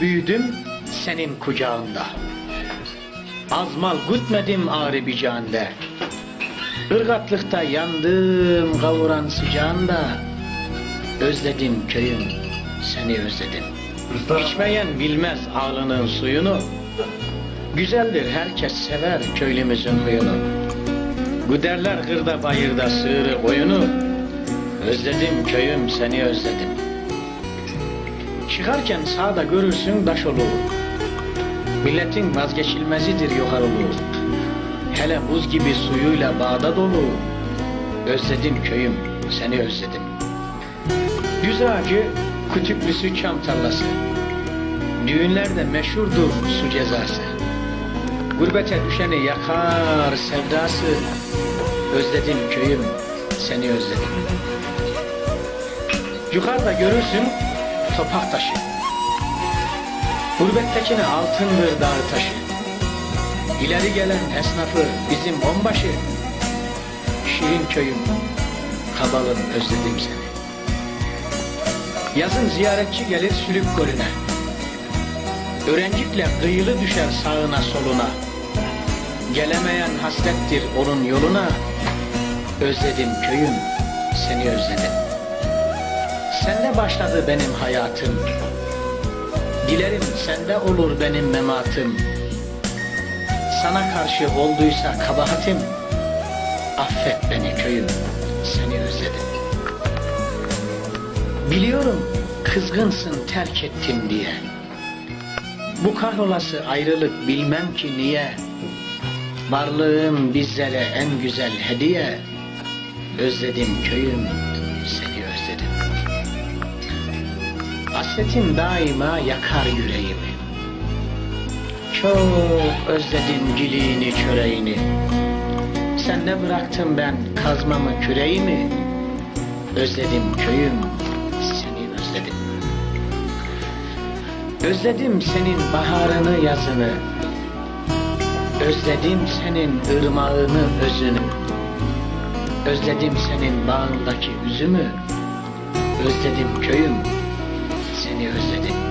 büyüdüm senin kucağında. Azmal gütmedim ağrı bicanda. Irgatlıkta yandım kavuran sıcağında. Özledim köyüm, seni özledim. İçmeyen bilmez ağlının suyunu. Güzeldir herkes sever köylümüzün huyunu. Güderler kırda bayırda sığırı koyunu. Özledim köyüm seni özledim. Çıkarken sağda görürsün taş oluğu. Milletin vazgeçilmezidir yukarılığı. Hele buz gibi suyuyla bağda dolu. Özledim köyüm, seni özledim. Düz ağacı, kütüklüsü çam tarlası. Düğünlerde meşhurdur su cezası. Gurbete düşeni yakar sevdası. Özledim köyüm, seni özledim. Yukarıda görürsün topak taşı. Gurbettekine altındır dağ taşı. İleri gelen esnafı bizim onbaşı. Şirin köyüm, kabalım özledim seni. Yazın ziyaretçi gelir sülük golüne. Öğrencikle kıyılı düşer sağına soluna. Gelemeyen hasrettir onun yoluna. Özledim köyüm, seni özledim. Başladı benim hayatım. Dilerim sende olur benim mematım. Sana karşı olduysa kabahatim. Affet beni köyüm, seni özledim. Biliyorum kızgınsın terk ettim diye. Bu kahrolası ayrılık bilmem ki niye. Varlığım bizlere en güzel hediye. Özledim köyüm, seni. Hasretin daima yakar yüreğimi. Çok özledim giliğini çöreğini. Sende bıraktım ben kazmamı küreğimi. Özledim köyüm, seni özledim. Özledim senin baharını yazını. Özledim senin ırmağını özünü. Özledim senin bağındaki üzümü. Özledim köyüm, seni özledim.